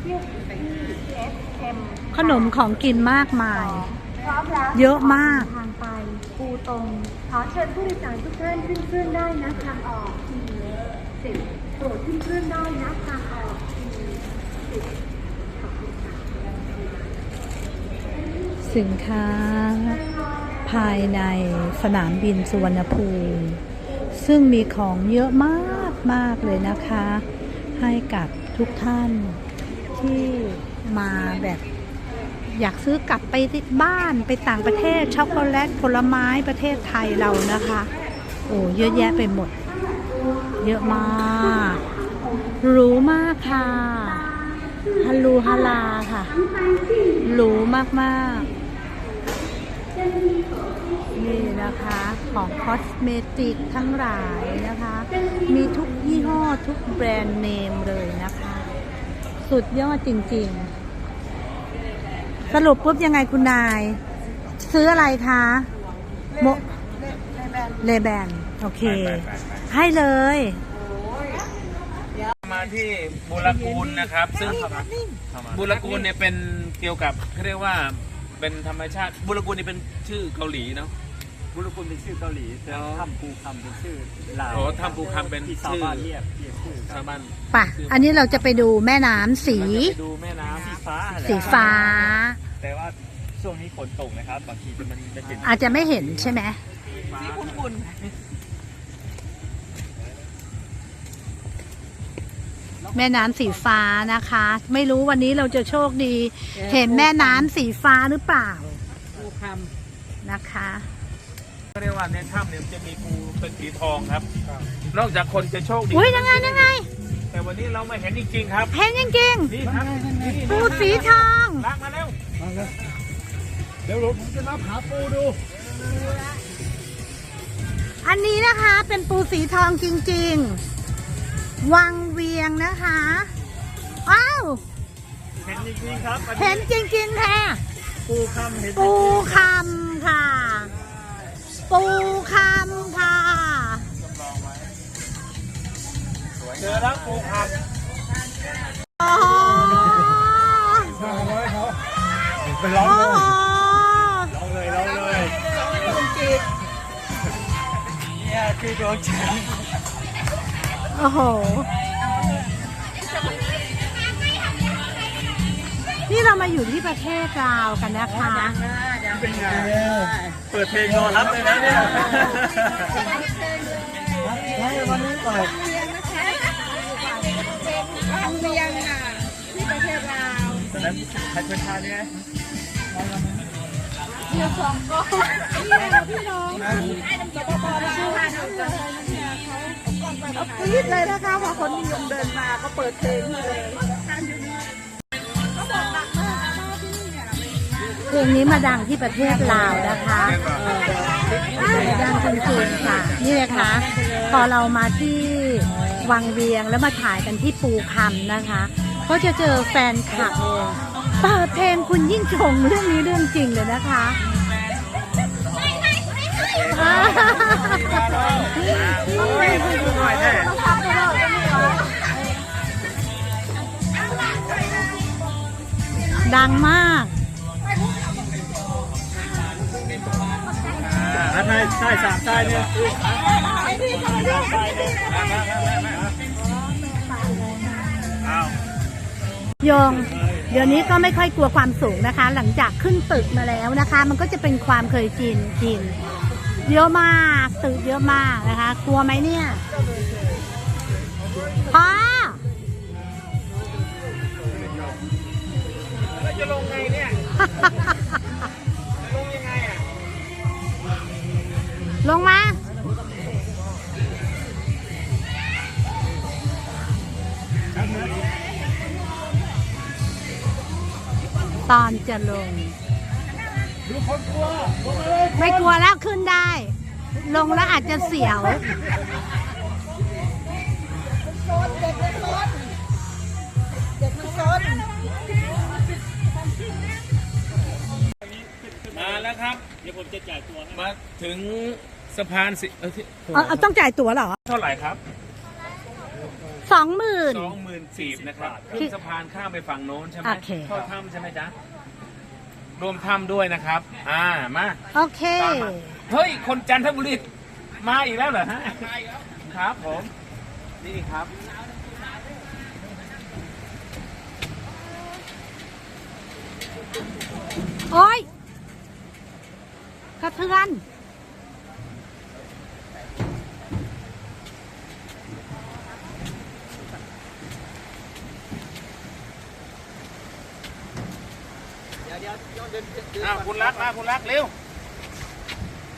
เที่ยวที่ FM ขนมของกินมากมายพร้อมแล้วเยอะมาก ทางไปปูตรงขอเชิญผู้โดยสารทุกท่านขึ้นเครื่องได้นะทางออกทีสิบโปรดขึ้นเครื่องได้นะทางออกทีสิบขอบคุณค่ะสินค้า ภายในสนามบินสุวรรณภูมิ ซึ่งมีของเยอะมากมากเลยนะคะ ให้กับทุกท่าน ที่มาแบบอยากซื้อกลับไปที่บ้านไปต่างประเทศช็อกโกแลตผลไม้ประเทศไทยเรานะคะ โอ้เยอะแยะไปหมด เยอะมากหรูมากค่ะฮัลลูฮาลาค่ะหรูมากๆนี่นะคะของคอสเมติกทั้งหลายนะคะ มีทุกยี่ห้อทุกแบรนด์เนมเลยนะคะ สุดยอดจริง ๆ สรุปปุ๊บยังไงคุณนาย ซื้ออะไรคะโมเลแบน โอเค ให้เลย มาที่บุรกูลนะครับ ซึ่งบุรกูลเนี่ยเป็นเกี่ยวกับเขาเรียกว่าเป็นธรรมชาติบุรกูลนี่เป็นชื่อเกาหลีเนาะ บุรุษคุณเป็นชื่อเกาหลีแต่อ๋อถ้ำปูคำเป็นชื่อลาวอ๋อถ้ำปูคำเป็นที่ชาวชื่อบ้านเรียกเรียกชื่อครัชาบวบ้านป่ะ อันนี้เราจะไปดูแม่น้ำสี เราจะไปดูแม่น้ำสีฟ้าแหละสีฟ้า แต่ว่าช่วงนี้ฝนตกนะครับ บางทีมันจะเห็นอาจจะไม่เห็นใช่ไหมแม่น้ำสีฟ้านะคะ ไม่รู้วันนี้เราจะโชคดี เห็นแม่น้ำสีฟ้าหรือเปล่านะคะ เขาเรียกว่าในถ้ำเนี่ยจะมีปูเป็นสีทองครับ นอกจากคนจะโชคดีอุ้ยยังไงยังไง แต่วันนี้เราไม่เห็นจริงๆครับ เห็นจริงนี่ครับนี่ๆปูสีทอง ลากมาแล้วเดี๋ยวผมจะนับหาปูดู อันนี้นะคะเป็นปูสีทองจริงๆ วังเวียงนะคะอ้าวเห็นจริงๆครับอันเห็นจริงๆค่ะ ปูคำเห็นจริงๆปูคำค่ะ ปูคำค่ะ เจอแล้วปูครับโอ้โหไปร้องโอ้เลยโหร้องเลยร้องเลยเนี่ยคือดวงจันทร์โอ้โห นี่เรามาอยู่ที่ประเทศลาวกันนะคะ เป็นไง เปิดเพลงรอรับเลยนะเนี่ยวันนี้เปิดวังเวียงอะที่ประเทศลาวตอนนั้นใครเป็นชาเนี่ยเดี๋ยวสองก็นี่แหละพี่น้องสปปลาวเอาปี๊ดเลยนะคะพอคนนิยมเดินมาก็เปิดเพลงเลย เพลงนี้มาดังที่ประเทศลาวนะคะดังจริงๆค่ะ นี่เลยค่ะ พอเรามาที่วังเวียงแล้วมาถ่ายกันที่ปูคำนะคะ ก็จะเจอแฟนคลับเปิดเพลงคุณยิ่งชงเรื่องนี้เรื่องจริงเลยนะคะดังมาก ใช่ใช่สามใช่เนี่ยโยงเดี๋ยวนี้ก็ไม่ค่อยกลัวความสูงนะคะ หลังจากขึ้นตึกมาแล้วนะคะ มันก็จะเป็นความเคยชินชินเยอะมากตึกเยอะมากนะคะ กลัวไหมเนี่ยพ่อแล้วจะลงไงเนี่ย ตอนจะลงไม่กลัวแล้วขึ้นได้ ลงแล้วอาจจะเสียวมาแล้วครับ เดี๋ยวผมจะจ่ายตัวให้มาถึงสะพานสิเออที่เอาเอาต้องจ่ายตั๋วเหรอเท่าไหร่ครับสองหมื่น สองหมื่นสี่นะครับขึ้นสะพานข้ามไปฝั่งโน้นใช่ไหมโอเค เข้าถ้ำใช่ไหมจ๊ะ รวมถ้ำด้วยนะครับ อ่ามาโอเคตามมาเฮ้ย คนจันทบุรีมาอีกแล้วเหรอฮะครับผม นี่ครับ โอ้ยกระเทือน อ้าวคุณรักมาคุณรักเร็ว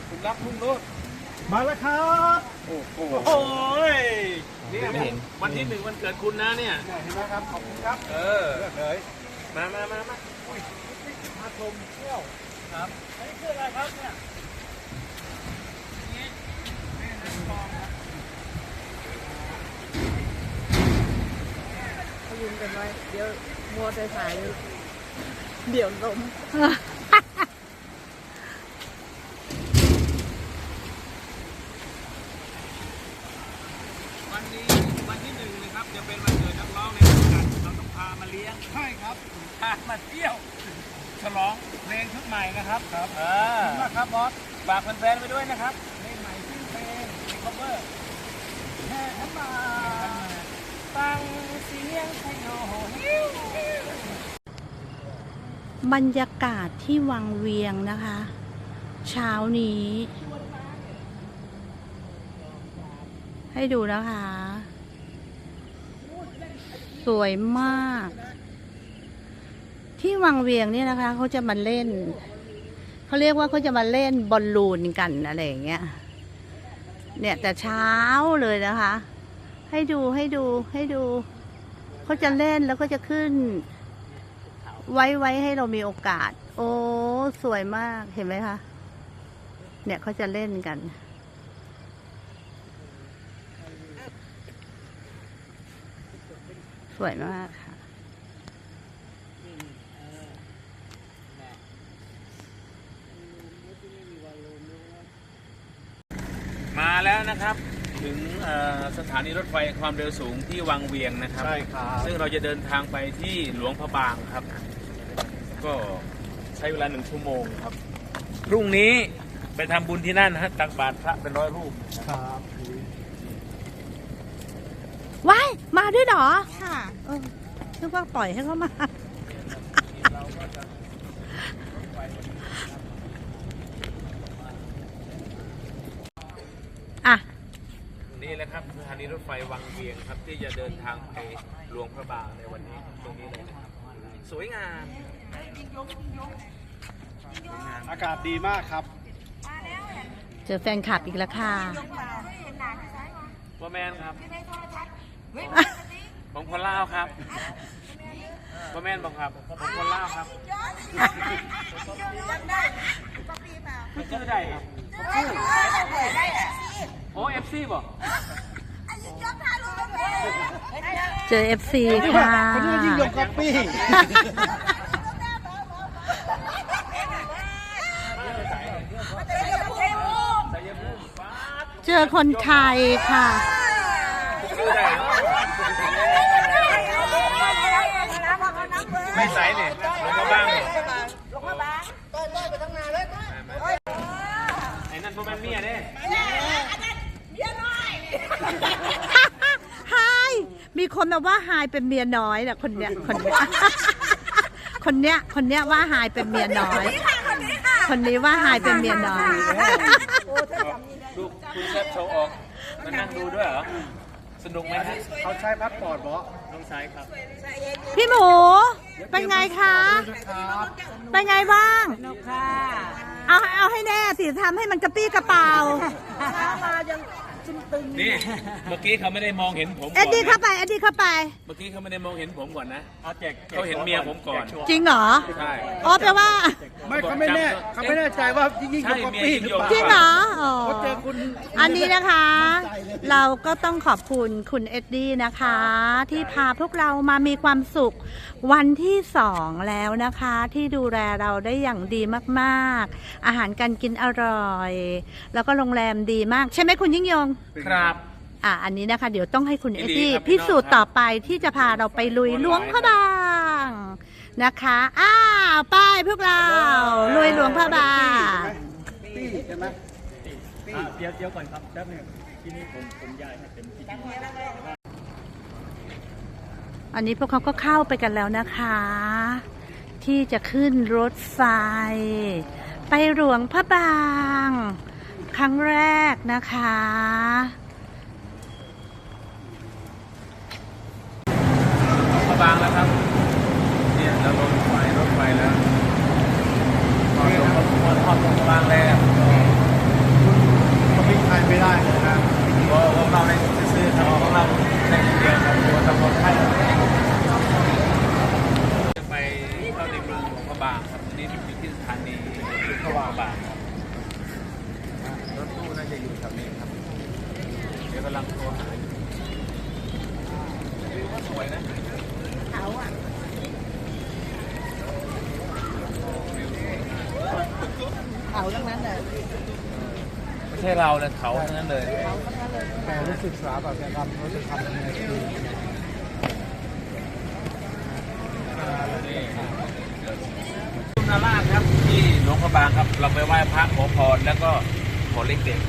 คุณรักพุ่งรูดมาแล้วครับโอ้โหโอ้ยเนี่ยวันที่หนึ่งวันเกิดคุณนะเนี่ยเห็นไหมครับขอบคุณครับ เออเลือกเลยมามามามามาชมเที่ยวครับอันนี้คืออะไรครับเนี่ยพยุงกันไว้เดี๋ยวมัวแต่ถ่าย เดี๋ยวลมวันนี้วันที่หนึ่งนะครับจะเป็นวันเกิดนักร้องในสังกัดเราต้องพามาเลี้ยงใช่ครับพามาเที่ยว ฉลองเพลงชุดใหม่นะครับครับเออขอบคุณมากครับบอสฝากแฟนๆไปด้วยนะครับเพลงใหม่ชื่อเพลงเพลง cover แห่ขันหมากฟังเสียงไทยโน บรรยากาศที่วังเวียงนะคะ เช้านี้ ให้ดูนะคะ สวยมาก ที่วังเวียงเนี่ยนะคะเขาจะมาเล่น เขาเรียกว่าเขาจะมาเล่นบอลลูนกันอะไรอย่างเงี้ยเนี่ยแต่เช้าเลยนะคะ ให้ดูให้ดูให้ดูเขาจะเล่นแล้วก็จะขึ้น ไว้ไว้ให้เรามีโอกาส โอ้ สวยมากเห็นไหมคะ เนี่ยเขาจะเล่นกัน สวยมากค่ะมาแล้วนะครับถึงเอ่อสถานีรถไฟความเร็วสูงที่วังเวียงนะครับ ใช่ครับ ซึ่งเราจะเดินทางไปที่หลวงพระบางครับ ก็ใช้เวลาหนึ่งชั่วโมงครับ พรุ่งนี้ไปทำบุญที่นั่นนะฮะตักบาตรพระเป็นร้อยรูปครับว้ายมาด้วยเหรอค่ะเออนึกว่าปล่อยให้เขามา อะ นี่แหละครับสถานีรถไฟวังเวียงครับที่จะเดินทางไปหลวงพระบางในวันนี้ตรงนี้เลยนะครับ สวยงามอากาศดีมากครับเจอแฟนคลับอีกแล้วค่ะ ว่าแมนครับผมคนลาวครับว่าแมนบอกครับผมคนลาวครับมันชื่อใดครับโอ้เอฟซีบอก เจอเอฟซีค่ะคนนี้ยิ่งยงก๊อปปี้เจอคนไทยค่ะชื่อใดเนาะไม่ใส่เนี่ยหลวงพ่อบ้างเนี่ยไอ้นั่นพวกมันเมียเด้ไฮมี คนมาว่าไฮเป็นเมียน้อยนะคนเนี้ยคนเนี้ยคนเนี้ยคนเนี้ยว่าไฮเป็นเมียน้อย คนนี้ว่าไฮเป็นเมียน้อยดูคุณเซฟโชว์ออกมานั่งดูด้วยเหรอสนุกไหมฮะเขาใช้พาสปอร์ตบอสต้องใช้ครับ พี่หมู เป็นไงคะ เป็นไงบ้างเอาเอาให้แน่สิทำให้มันกระปี้กระเป๋า นี่ เมื่อกี้เขาไม่ได้มองเห็นผมก่เอ็อดนดี้เข้านะไปเอ็ดดี้เข้าไป เมื่อกี้เขาไม่ได้มองเห็นผมก่อนนะ เอาแจกเขาเห็นเมียผมก่อน จริงเหรอใช่ อ๋อแปลว่า ไม่เขาไม่แน่เขาไม่แน่ใจว่ายิ่งยงก๊อปปี้หรือเปล่าจริงเหรออ๋อเขาเจอคุณ อันนี้นะคะ เราก็ต้องขอบคุณคุณเอ็ดดี้นะคะ ที่พาพวกเรามามีความสุขวันที่สองแล้วนะคะ ที่ดูแลเราได้อย่างดีมาก ๆ อาหารการกินอร่อย แล้วก็โรงแรมดีมาก ใช่ไหมคุณยิ่งยงครับ อะอันนี้นะคะ เดี๋ยวต้องให้คุณยิเอ็นดดีดี้ครับพิสูจน์พี่น้องครับต่อไปที่จะพาเราไปลุยโอ้ยหลวงพระหลายบางนะคะอ้าวไปพวกเราลุยหลวงพระบางอะเดี๋ยวเดี๋ยวก่อนครับแป๊บหนึงที่นี่ผมผมย้ายให้เป็นที่นี่อันนี้พวกเขาก็เข้าไปกันแล้วนะคะ ที่จะขึ้นรถไฟ ไปหลวงพระบาง ครั้งแรกนะคะพระบางแล้วครับ เนี่ยเราลงไฟรถไฟแล้วพอลงพอทอดลงพระบางแล้วเขาวิ่งไทยไม่ได้เลยนะพอของเราในซื้อๆครับของเราในเดียวครับตัวตำรวจไทยจะไปเข้าในเมืองหลวงพระบางครับทีนี้อยู่ที่สถานีหลวงพระบางครับรถตู้น่า จะอยู่แถวนี้ครับ เดี๋ยวกำลังโทรหาอยู่สวยนะเขาทั้งนั้นเลยไม่ใช่เรานะเขาทั้งนั้นเลยแต่รู้สึกษาแบบจะทำรู้สึกทำยังไงดีคุณนาราชครับที่หลวงพระบางครับ เราไปไหว้พระขอพรแล้วก็ ขอเลขเด็ด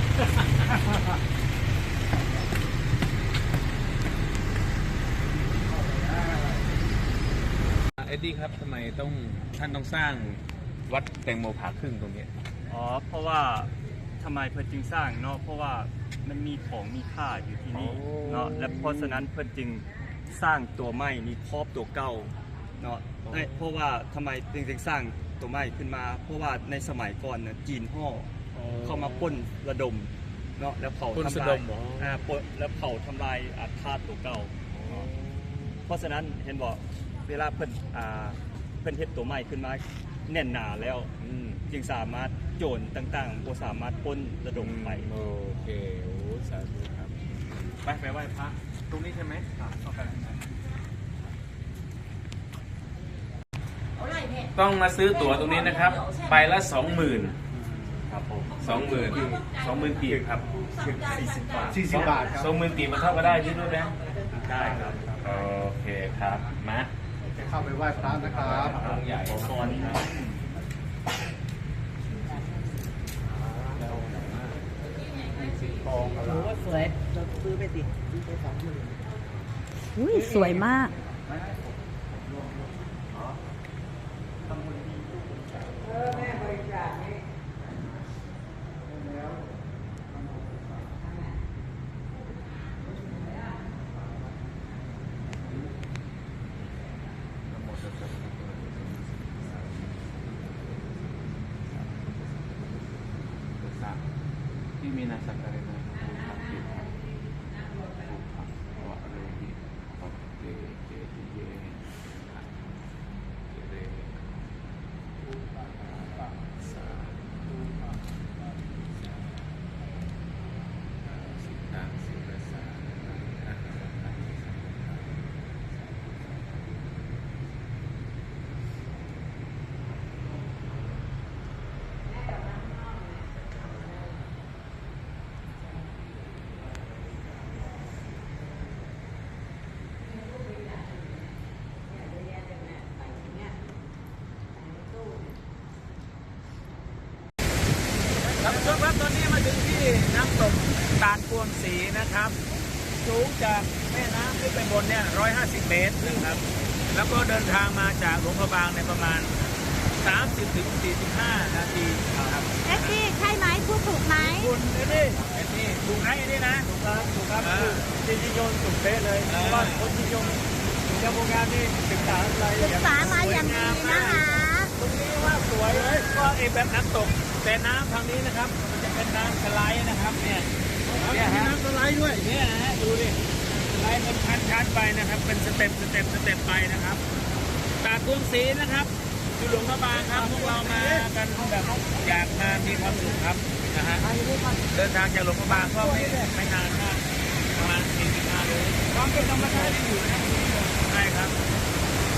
เอ็ดดี้ครับทำไมต้องท่านต้องสร้างวัดแตงโมผ่าครึ่งตรงเนี้ยอ๋อ เพราะว่าทำไมเพิ่นจึงสร้างเนาะเพราะว่ามันมีของมีค่าอยู่ที่นี่โอ้เนาะและเพราะฉะนั้นเพิ่นจึงสร้างตัวไม้นี้ครอบตัวเก่าเนาะเอ้ยเพราะว่าทำไมจึงจึงสร้างตัวไม้ขึ้นมา เพราะว่าในสมัยก่อนน่ะจีนห่อ เข้ามาปล้นระดมเนาะแล้วเขาปล้นทำสะลาดยมเหรอ อ่าปล้นแล้วเขาทำลายอาคาตตัวเก่า เพราะฉะนั้นเห็นบอกเวลาเพิ่นอ่าเพิ่นเฮ็ดตัวใหม่ขึ้นมาแน่นหนาแล้ว อืมจึงสามารถโจรต่างๆบ่สามารถปล้นระดมไป โอเคโอ้สาธุครับ ไปไปไหว้พระ ตรงนี้ใช่ไหมต้องมาซื้อตั๋วตรงนี้นะครับ ไปละสองหมื่นครับผม สองหมื่นสองหมื่นกีบครับ40บาท40บาทครับสองหมื่นกีบมาเท่าก็ได้ที่นู่นนะได้ครับ โอเคครับมาจะเข้าไปไหว้พระนะครับองค์ใหญ่ขอพรครับสวยเราซื้อไปสิซื้อไปสองหมื่นอุ้ยสวยมาก ที่มีนาสักการะนะภูมิติภูมิวะเรหิปัตเตเจติเยเจเรสาธุสิตังสิรสานังอะระหังสัมมาสัมพุทธัสสะ ท่านผู้ ชมครับตอนนี้มาถึงที่น้ำตกตาดพวงศรีนะครับ สูงจากแม่น้ำขึ้นไปบนเนี่ย 150 เมตรนะครับ แล้วก็เดินทางมาจากหลวงพระบางในยประมาณ 30ถึง45 นาทีครับเอ็ดดี้ใช่ไหมพูดถูกไหมคุณเอ็ดดี้เอ็ดดี้ถูกไหมเอ็ดดี้นะ ถูกครับถูกครับอ่าคือจริงๆโยนถูกเป๊ะเลยอ่าเพราะว่าคนที่โยนถึงจะโรงงานนี่ศึกษาอะไรศึกษามาอย่างดีนะคะ ตรงนี้ว่าสวยเลยก็ไอแบบน้ำตก แต่น้ำทางนี้นะครับ มันจะเป็นน้ำสไลด์นะครับเนี่ยเนี่ยฮะน้ำสไลด์ด้วยเนี่ยฮะดูดิสไลด์เป็นชั้นๆไปนะครับ เป็นสเต็ปสเต็ปสเต็ปไปนะครับตาดกวงศรีนะครับอยู่หลวงพระบางครับพวกเรามากันแบบอยากมามีความสุขครับนะฮะเดินทางจากหลวงพระบางก็ไม่ไม่นานมากประมาณ45โลความเป็นธรรมชาติที่อยู่นะครับใช่ครับ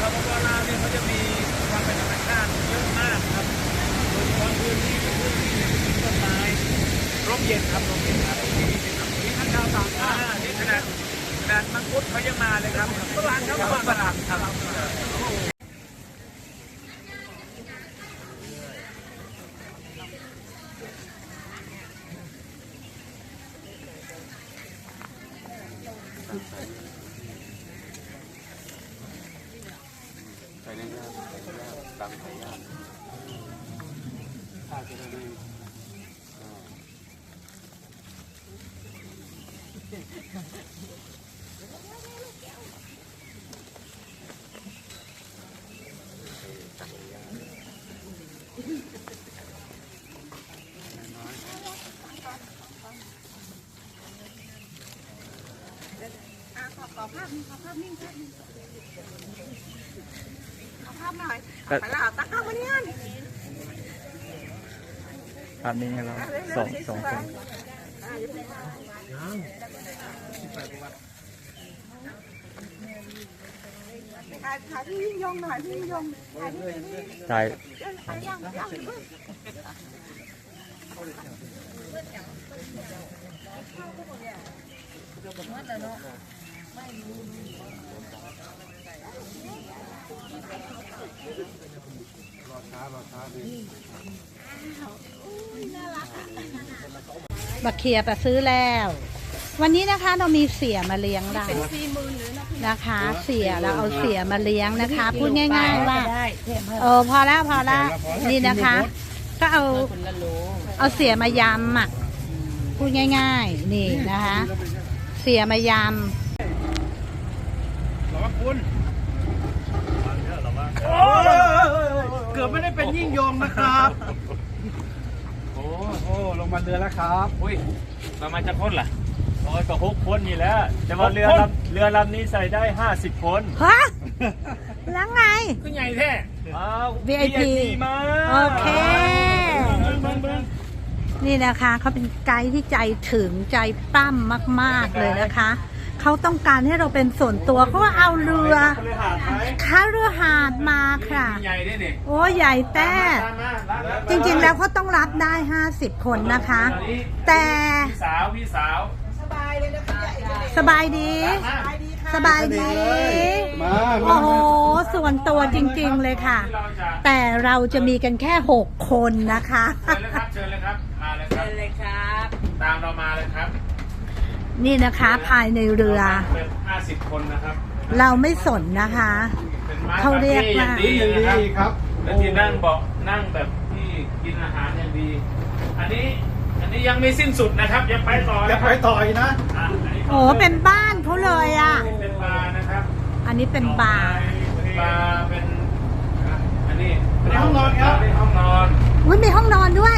สปปลาวเนี่ยเขาจะมีความเป็นธรรมชาติเยอะมากครับ โดยเฉพาะพื้นที่เป็นพื้นที่เนี่มีต้นไม้ร่มเย็นครับร่มเย็นครับที่นี่เป็นครับที่ท่านดาวต่างชาติที่ขนาดขนาดมังคุดเขายังมาเลยครับฝรั่งครับฝรั่งครับ ภาพหน่อยไปละตักข้าวมาเนี่ย ภาพนี้เราสองสองคนถ่ายถ่ายพี่ยิ่งยงหน่อยพี่ยิ่งยงถ่ายพี่พี่ถ่ายถ่ายยังยังมาเคลียร์ไปซื้อแล้ว วันนี้นะคะเรามีเสียมาเลี้ยงเรานะคะ เสียเราเอาเสียมาเลี้ยงนะคะ พูดง่าย ๆ ว่าเออพอแล้วพอแล้วนี่นะคะ ก็เอาเอาเสียมายำอะพูดง่าย ๆ นี่นะคะ เสียมายเกือบ ไม่ได้เป็นยิ่งยงนะครับ โอ้โหลงมาเรือแล้วครับอุ้ยเรามาจะพ้นล่ะโอ้ยก็หกคนนี่แหล้วแต่ว่าเรือลำเรือลำนี้ใส่ได้ห้าสิบคนำฮะแล้วไงขึ้นใหญ่แท้อ้าว VIP มาโอเค เบิ่งเบิ่งเบิ่งนี่นะคะเขาเป็นไกด์ที่ใจถึงใจปั้มมาก ๆ เลยนะคะ เขาต้องการให้เราเป็นส่วนตัวเขาก็เอาเรือเรือหาดไหมค้าเรือหาดมาค่ะ ใหญ่ด้วยนี่โอ้ใหญ่แต่ตามมารับรับจริงๆแล้วเขาต้องรับได้ 50 คนนะคะ แต่พี่สาวพี่สาวสบายดี สบายดีมาโอ้โห ส่วนตัวจริงๆเลยค่ะเราจะแต่เราจะมีกันแค่ 6 คนนะคะ เชิญเลยครับ เชิญเลยครับ มาเลยครับเลยครับตามเรามาเลยครับ นี่นะคะภายในเรือ เป็นห้าสิบคนนะครับเราไม่สนนะคะ เป็นไม้เขาเรียกว่าปร์ตี้อย่างดีดีนะครับครับแล้วที่นั่งเบาะนั่งแบบที่กินอาหารอย่างดี อันนี้อันนี้ยังไม่สิ้นสุดนะครับ ยังไปต่อจะนะคไปรับต่ออีกนะ อะอันนี้โอ้เป็นบ้านเขาเลยอะ เป็นบาร์นะครับอันนี้เป็นบาร์เป็นบาร์เป็นอะอันนี้อันนี้ห้องนอนครับอันนี้ห้องนอน อุ้ยมีห้องนอนด้วย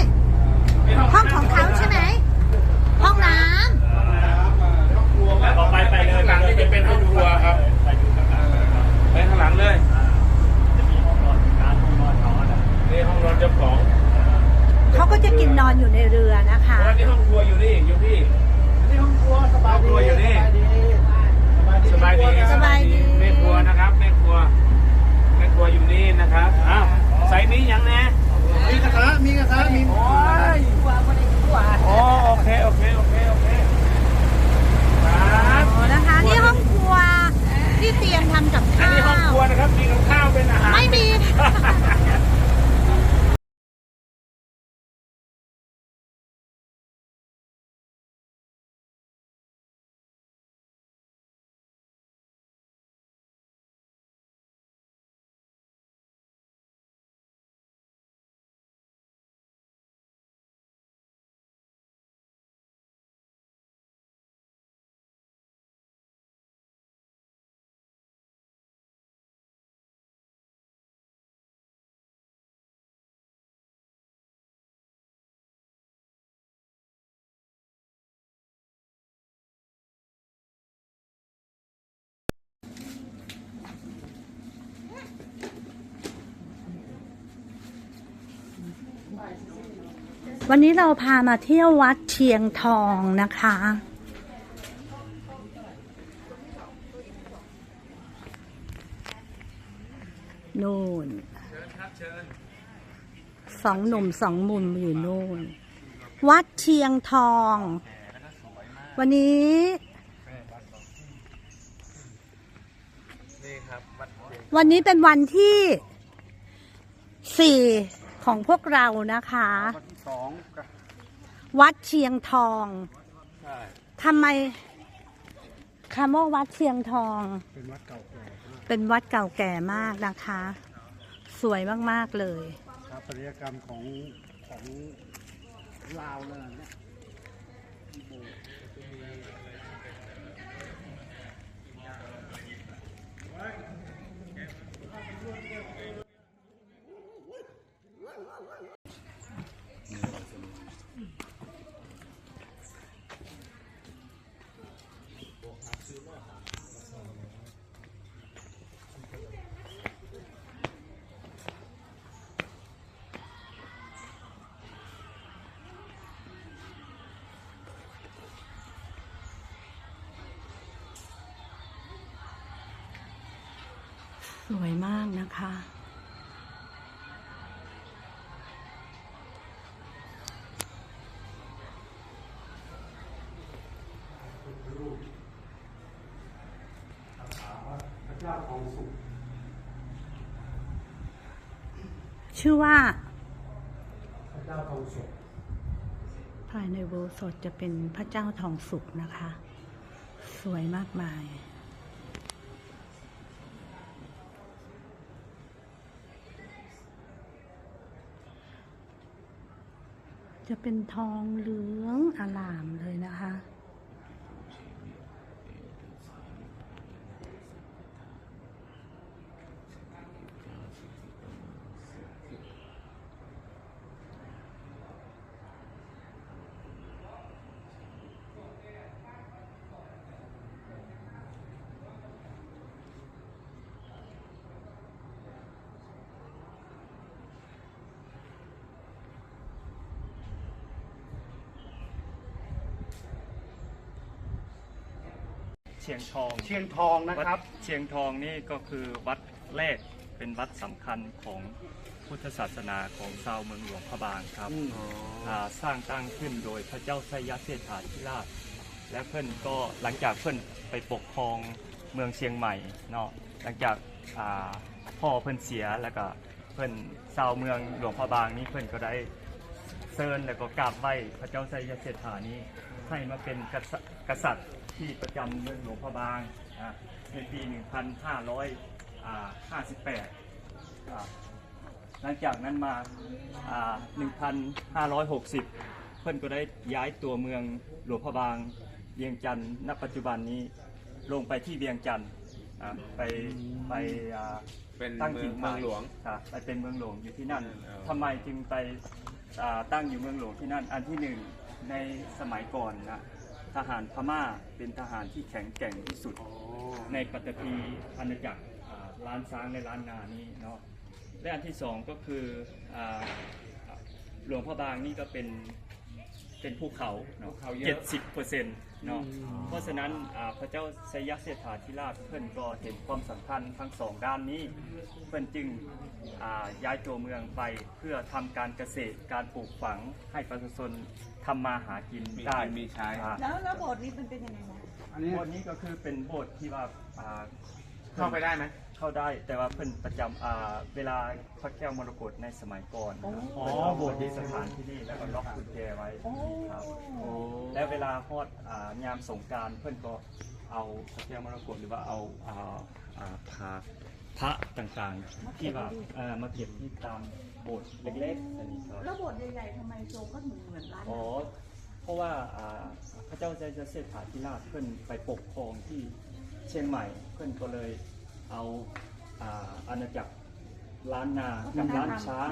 วันนี้เราพามาเที่ยววัดเชียงทองนะคะ นู่นสองหนุ่มสองมุมอยู่นู่น วัดเชียงทอง วันนี้วันนี้เป็นวันที่สี่ของพวกเรานะคะ สองก็วัดเชียงทองใช่ทำไมคำว่าวัดเชียงทอง เป็นวัดเก่าแก่มากเป็นวัดเก่าแก่มากนะคะ สวยมาก ๆ เลยสถาปัตยกรรมของของลาวนั่นน่ะเนี่ย สวยมากนะคะพระเจ้าทองสุขชื่อว่าพระเจ้าทองสุขภายในโบสถจะเป็นพระเจ้าทองสุกนะคะ สวยมากมาย จะเป็นทองเหลืองอลามเลยนะคะ ชียงทองเชียงทองนะครับ วัดเชียงทองนี่ก็คือวัดแรกเป็นวัดสำคัญของพุทธศาสนาของชาวเมืองหลวงพระบางครับอืมอ่าสร้างตั้งขึ้นโดยพระเจ้าไสยเสถาธิราช และเพื่อนก็หลังจากเพื่อนไปปกครองเมืองเชียงใหม่เนาะหลังจากอ่าพ่อเพื่อนเสียแล้วก็เพื่อนชาวเมืองหลวงพระบางนี่เพื่อนก็ได้ เซิญแล้วก็กราบไหว้พระเจ้าไสยเสถานี้ให้มาเป็นกษัตริย์กษัตริย์ ที่ประจำเมืองหลวงพระบางอ่าในปี 1558อ่าหลังจากนั้นมาอ่า1,560 เพื่อนก็ได้ย้ายตัวเมืองหลวงพระบางเวียงจันทร์ณปัจจุบันนี้ลงไปที่เวียงจันทร์อ่าไปไปอ่าเป็นตั้งเมืถิ่องนเมืองหลวงครับไปเป็นเมืองหลวงอยู่ที่นั่นเออทำไมจึงไปอ่าตั้งอยู่เมืองหลวงที่นั่น อันที่หนึ่งในสมัยก่อนนะ ทหารพม่าเป็นทหารที่แข็งแกร่งที่สุด ในปัตตภีอาณาจักรอ่าล้านช้างและล้านนานี้เนาะและอันที่สองก็คืออ่าหลวงพระบางนี่ก็เป็น เป็นภูเขาเนาะภูเขาเยอะ เจ็ดสิบเปอร์เซ็นต์เนาะเพราะฉะนั้นอ่าพระเจ้าไสยเสถาธิราชเพิ่นก็เห็นความสำคัญทั้งสองด้านนี้ เพิ่นจึงอ่าย้ายตัวเมืองไปเพื่อทำการเกษตรการปลูกฝังให้ประชาชนทำมาหากินมีได้กินมีใช้ อ่า แล้วแล้วโบสถ์นี้มันเป็นยังไงนะอันนี้ โบสถ์นี้ก็คือเป็นโบสถ์ที่ว่าอ่าเข้าไปได้ไหม เข้าได้ แต่ว่าเพิ่นประจำอ่าเวลาพระแก้วมรกตในสมัยก่อนนะครับอ๋อ เพิ่นเอาโบโบสสถ์ถ์นี้ที่สถานที่นี่แล้วก็ล็อกกุญแจไว้ครับ โอ้แล้วเวลาฮอดอ่ายามสงกรารเพิ่นก็เอาพระแก้วมรกตหรือว่าเอาอ่าอ่าพาพระต่างๆ ที่ว่าเอ่อมาเก็บที่ตามโบสถ์เล็กๆอันนี้ครับ แล้วโบสถ์ใหญ่ๆทำไมทรงก็เหมือนเหมือนร้านอ๋อ เพราะว่าอ่าพระเจ้าใจเสถาธิราชเพื่อนไปปกครองที่เชียงใหม่ เพื่อนก็เลย เอาอ่าอาณาจักรล้านนากับล้านช้าง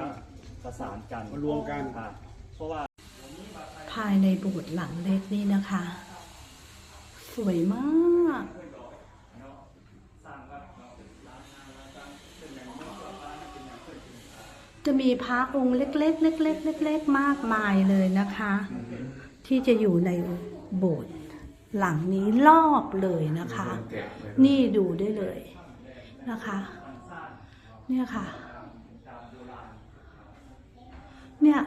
ประสานกันมารวมกันอ่าเพราะว่าภายในโบสถ์หลังเล็กนี่นะคะ สวยมากจะมีพระองค์เล็กๆ เล็กๆ เล็กๆ มากมายเลยนะคะ ที่จะอยู่ในโบสถ์หลังนี้รอบเลยนะคะ นี่ดูได้เลย นะคะ เนี่ยค่ะ เนี่ย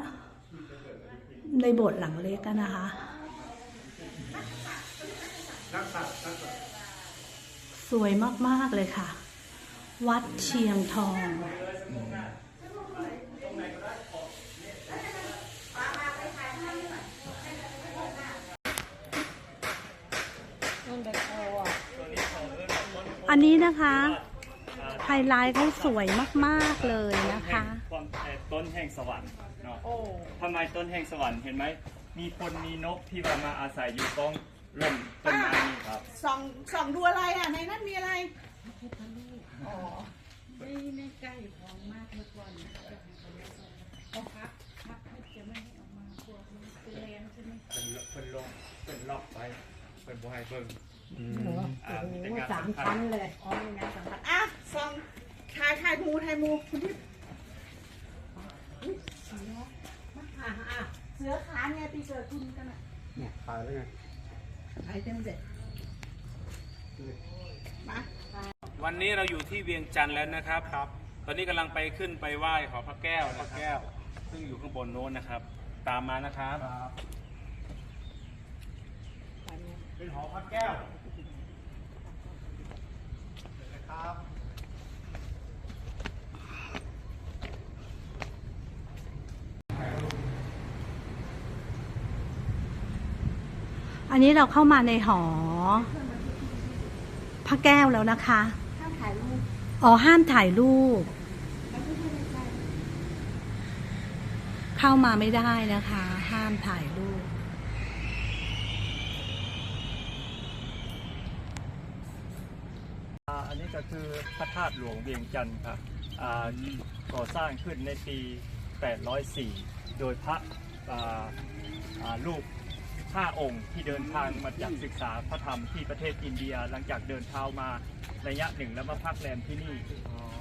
ในโบสถ์หลังเล็กอะนะคะ สวยมาก ๆ เลยค่ะ วัดเชียงทอง อันนี้นะคะ ไฮไลท์เขาสวยมากๆเลยนะคะความเอ่อต้นแห่งสวรรค์เนาะทำไมต้นแห่งสวรรค์เห็นไหม มีคนมีนกที่ว่ามาอาศัยอยู่ตรงร่มต้นไม้นี่ครับส่องส่องดูอะไรอะ ในนั้นมีอะไรเป็นเป็นลงเป็นล็อกไปเป็นบอยเบิ้ง อ่ามีแต่งานสามสำคัชั้ญนเลยอ๋อนี่นะสำคัญอะส่องถ่ายถ่ายมูถ่ายมูคุณที่อะอะเสือขาเนี่ยปีเกิดคุณกันอะเนี่ยตายแล้วไงไอเต็มเด็ดมาวันนี้เราอยู่ที่เวียงจันทร์แล้วนะครับครับ ตอนนี้กำลังไปขึ้นไปไหว้ขอพระแก้วพระแก้วซึ่งอยู่ข้างบนโน้นนะครับ ตามมานะครับเป็นหอพระแก้วนะ ครับอันนี้เราเข้ามาในหอ พระแก้วแล้วนะคะถ้าถ่ายรูปอ๋อห้ามถ่ายรูปเข้ามาไม่ได้นะคะ ห้ามถ่ายรูป อ่าอันนี้ก็คือพระธาตุหลวงเวียงจันทร์ครับอ่าก่อสร้างขึ้นในปี 804 โดยพระอ่าอ่าลูกห้าองค์ที่เดินทางมาจากศึกษาพระธรรมที่ประเทศอินเดียหลังจากเดินเท้ามาระยะหนึ่งแล้วมาพักแรมที่นี่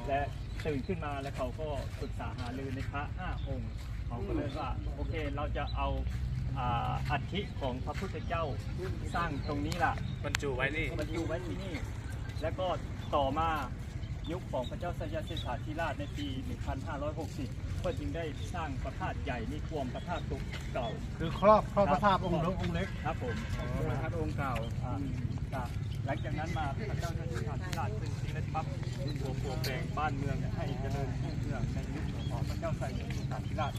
และตื่นขึ้นมาแล้วเขาก็ปรึกษาหารือในพระห้าองค์ เขาก็เลยว่าโอเคเราจะเอาอ่าอัฐิของพระพุทธเจ้าสร้างตรงนี้ล่ะ บรรจุไว้นี่บรรจุไว้ที่นี่ แล้วก็ ต่อมายุคของพระเจ้าสยามเสถาธิราชในปี 1560 ก็จึงได้สร้างพระธาตุใหญ่นี่ควมพระธาตุตุกเก่า คือครอบครอบพระธาตุองค์เล็กองค์เล็กครับผมพระธาตุองค์เก่าอ่าครับหลังจากนั้นมาพระเจ้าสยามเสถาธิราชเป็นทีนั้นปั๊บหัวโปรแปลงบ้านเมืองให้เจริญรุ่งเรืองในยุคของพระเจ้าสยามเสถาธิราช